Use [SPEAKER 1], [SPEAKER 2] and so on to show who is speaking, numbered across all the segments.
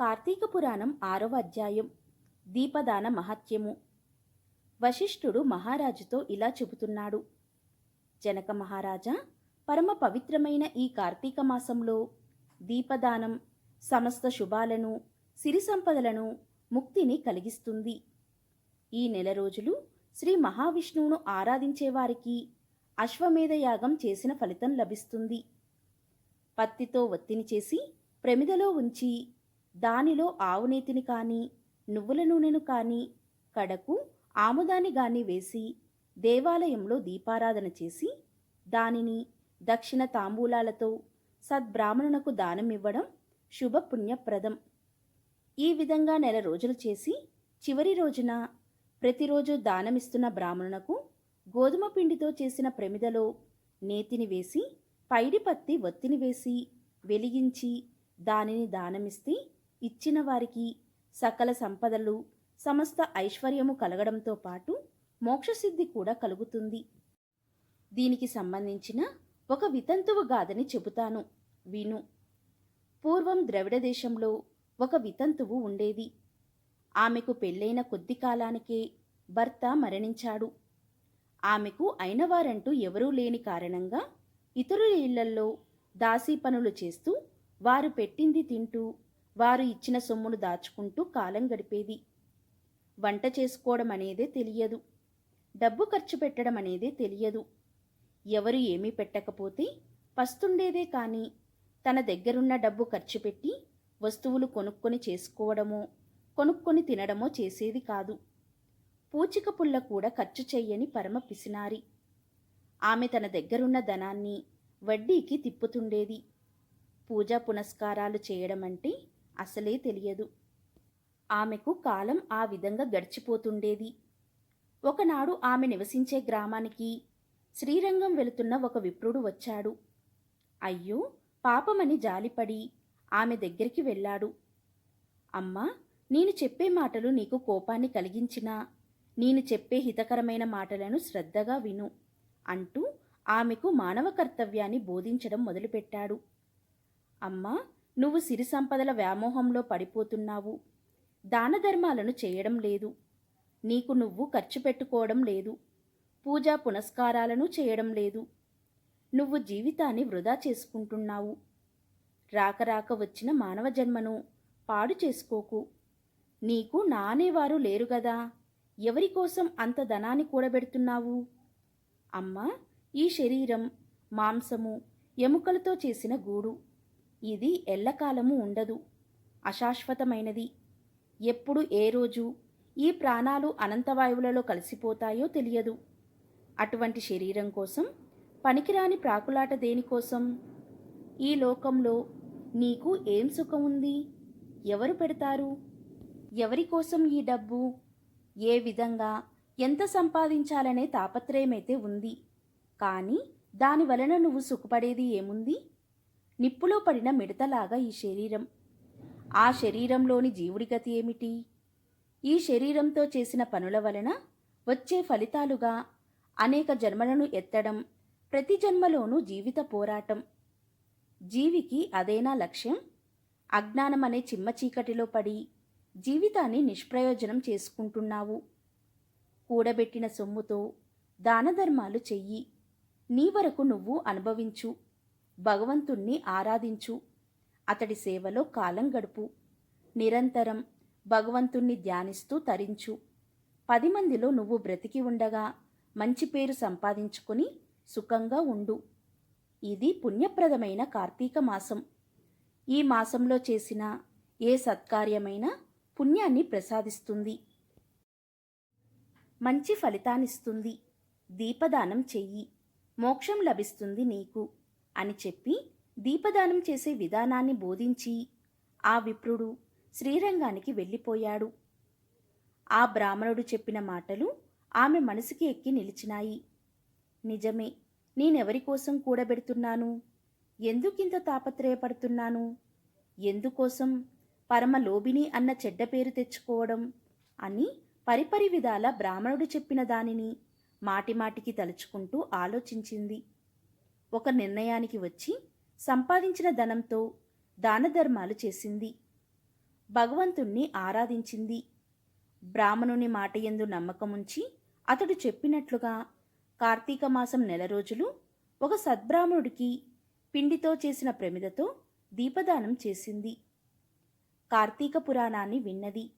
[SPEAKER 1] కార్తీక పురాణం ఆరవ అధ్యాయం. దీపదాన మహత్యము. వశిష్ఠుడు మహారాజుతో ఇలా చెబుతున్నాడు. జనక మహారాజా పరమ పవిత్రమైన ఈ కార్తీక మాసంలో దీపదానం సమస్త శుభాలను సిరి సంపదలను ముక్తిని కలిగిస్తుంది. ఈ నెల రోజులు శ్రీ మహావిష్ణువును ఆరాధించేవారికి అశ్వమేధ యాగం చేసిన ఫలితం లభిస్తుంది. పత్తితో ఒత్తిని చేసి ప్రమిదలో ఉంచి దానిలో ఆవునేతిని కానీ నువ్వుల నూనెను కానీ కడకు ఆముదాన్ని గాని వేసి దేవాలయంలో దీపారాధన చేసి దానిని దక్షిణ తాంబూలాలతో సద్బ్రాహ్మణునకు దానం ఇవ్వడం శుభపుణ్యప్రదం. ఈ విధంగా నెల రోజులు చేసి చివరి రోజున ప్రతిరోజు దానమిస్తున్న బ్రాహ్మణునకు గోధుమ పిండితో చేసిన ప్రమిదలో నేతిని వేసి పైడి పత్తి ఒత్తిని వేసి వెలిగించి దానిని దానమిస్తే ఇచ్చిన వారికి సకల సంపదలు సమస్త ఐశ్వర్యము కలగడంతో పాటు మోక్షసిద్ధి కూడా కలుగుతుంది. దీనికి సంబంధించిన ఒక వితంతువు గాథని చెబుతాను. విను. పూర్వం ద్రవిడ దేశంలో ఒక వితంతువు ఉండేది. ఆమెకు పెళ్ళైన కొద్ది కాలానికే భర్త మరణించాడు. ఆమెకు అయినవారంటూ ఎవరూ లేని కారణంగా ఇతరుల ఇళ్ళల్లో దాసీ పనులు చేస్తూ వారు పెట్టింది తింటూ వారు ఇచ్చిన సొమ్మును దాచుకుంటూ కాలం గడిపేది. వంట చేసుకోవడం అనేదే తెలియదు. డబ్బు ఖర్చు పెట్టడం అనేదే తెలియదు. ఎవరు ఏమీ పెట్టకపోతే పస్తుండేదే కానీ తన దగ్గరున్న డబ్బు ఖర్చు పెట్టి వస్తువులు కొనుక్కొని చేసుకోవడమో కొనుక్కొని తినడమో చేసేది కాదు. పూచిక పుల్ల కూడా ఖర్చు చెయ్యని పరమ పిసినారి. ఆమె తన దగ్గరున్న ధనాన్ని వడ్డీకి తిప్పుతుండేది. పూజా పునస్కారాలు చేయడం అంటే అసలే తెలియదు. ఆమెకు కాలం ఆ విధంగా గడిచిపోతుండేది. ఒకనాడు ఆమె నివసించే గ్రామానికి శ్రీరంగం వెళుతున్న ఒక విప్రుడు వచ్చాడు. అయ్యో పాపమని జాలిపడి ఆమె దగ్గరికి వెళ్ళాడు. అమ్మా నేను చెప్పే మాటలు నీకు కోపాన్ని కలిగించినా నేను చెప్పే హితకరమైన మాటలను శ్రద్ధగా విను అంటూ ఆమెకు మానవ కర్తవ్యాన్ని బోధించడం మొదలుపెట్టాడు. అమ్మా నువ్వు సిరి సంపదల వ్యామోహంలో పడిపోతున్నావు. దానధర్మాలను చేయడం లేదు. నీకు నువ్వు ఖర్చు పెట్టుకోవడం లేదు. పూజా పునస్కారాలను చేయడం లేదు. నువ్వు జీవితాన్ని వృధా చేసుకుంటున్నావు. రాక రాక వచ్చిన మానవ జన్మను పాడు చేసుకోకు. నీకు నానేవారు లేరు గదా. ఎవరి కోసం అంత ధనాన్ని కూడబెడుతున్నావు? అమ్మా ఈ శరీరం మాంసము ఎముకలతో చేసిన గూడు. ఇది ఎల్లకాలము ఉండదు. అశాశ్వతమైనది. ఎప్పుడు ఏ రోజు ఈ ప్రాణాలు అనంతవాయువులలో కలిసిపోతాయో తెలియదు. అటువంటి శరీరం కోసం పనికిరాని ప్రాకులాట దేనికోసం? ఈ లోకంలో నీకు ఏం సుఖం ఉంది? ఎవరు పెడతారు? ఎవరి కోసం ఈ డబ్బు? ఏ విధంగా? ఎంత సంపాదించాలనే తాపత్రయమైతే ఉంది. కానీ దాని వలన నువ్వు సుఖపడేది ఏముంది? నిప్పులో పడిన మిడతలాగా ఈ శరీరం. ఆ శరీరంలోని జీవుడి గతి ఏమిటి? ఈ శరీరంతో చేసిన పనుల వలన వచ్చే ఫలితాలుగా అనేక జన్మలను ఎత్తడం ప్రతి జన్మలోనూ జీవిత పోరాటం. జీవికి అదేనా లక్ష్యం? అజ్ఞానం అనే చిమ్మ చీకటిలో పడి జీవితాన్ని నిష్ప్రయోజనం చేసుకుంటున్నావు. కూడబెట్టిన సొమ్ముతో దానధర్మాలు చెయ్యి. నీ వరకు నువ్వు అనుభవించు. భగవంతుణ్ణి ఆరాధించు. అతడి సేవలో కాలం గడుపు. నిరంతరం భగవంతుణ్ణి ధ్యానిస్తూ తరించు. పది మందిలో నువ్వు బ్రతికి ఉండగా మంచి పేరు సంపాదించుకొని సుఖంగా ఉండు. ఇది పుణ్యప్రదమైన కార్తీక మాసం. ఈ మాసంలో చేసిన ఏ సత్కార్యమైనా పుణ్యాన్ని ప్రసాదిస్తుంది. మంచి ఫలితాన్నిస్తుంది. దీపదానం చెయ్యి. మోక్షం లభిస్తుంది నీకు. అని చెప్పి దీపదానం చేసే విధానాన్ని బోధించి ఆ విప్రుడు శ్రీరంగానికి వెళ్ళిపోయాడు. ఆ బ్రాహ్మణుడు చెప్పిన మాటలు ఆమె మనసుకి ఎక్కి నిలిచినాయి. నిజమే నేనెవరి కోసం కూడబెడుతున్నాను? ఎందుకింత తాపత్రయపడుతున్నాను? ఎందుకోసం పరమలోభిని అన్న చెడ్డ పేరు తెచ్చుకోవడం అని పరిపరి విధాల బ్రాహ్మణుడు చెప్పిన దానిని మాటిమాటికి తలుచుకుంటూ ఆలోచించింది. ఒక నిర్ణయానికి వచ్చి సంపాదించిన ధనంతో దానధర్మాలు చేసింది. భగవంతుణ్ణి ఆరాధించింది. బ్రాహ్మణుని మాట యందు నమ్మకముంచి అతడు చెప్పినట్లుగా కార్తీక మాసం నెల రోజులు ఒక సద్బ్రాహ్మణుడికి పిండితో చేసిన ప్రమిదతో దీపదానం చేసింది. కార్తీక పురాణాన్ని విన్నది.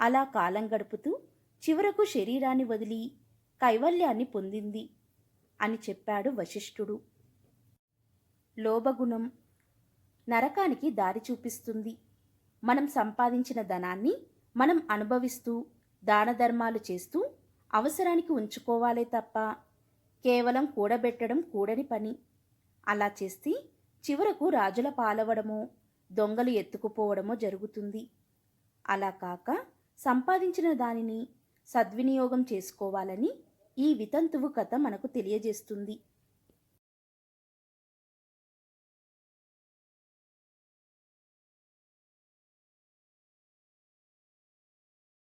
[SPEAKER 1] అలా కాలం గడుపుతూ చివరకు శరీరాన్ని వదిలి కైవల్యాన్ని పొందింది. అని చెప్పాడు వశిష్ఠుడు. లోభగుణం నరకానికి దారి చూపిస్తుంది. మనం సంపాదించిన ధనాన్ని మనం అనుభవిస్తూ దానధర్మాలు చేస్తూ అవసరానికి ఉంచుకోవాలే తప్ప కేవలం కూడబెట్టడం కూడని పని. అలా చేస్తే చివరకు రాజుల పాలవడమో దొంగలు ఎత్తుకుపోవడమో జరుగుతుంది. అలా కాక సంపాదించిన దానిని సద్వినియోగం చేసుకోవాలని ఈ వితంతువు కథ మనకు తెలియజేస్తుంది.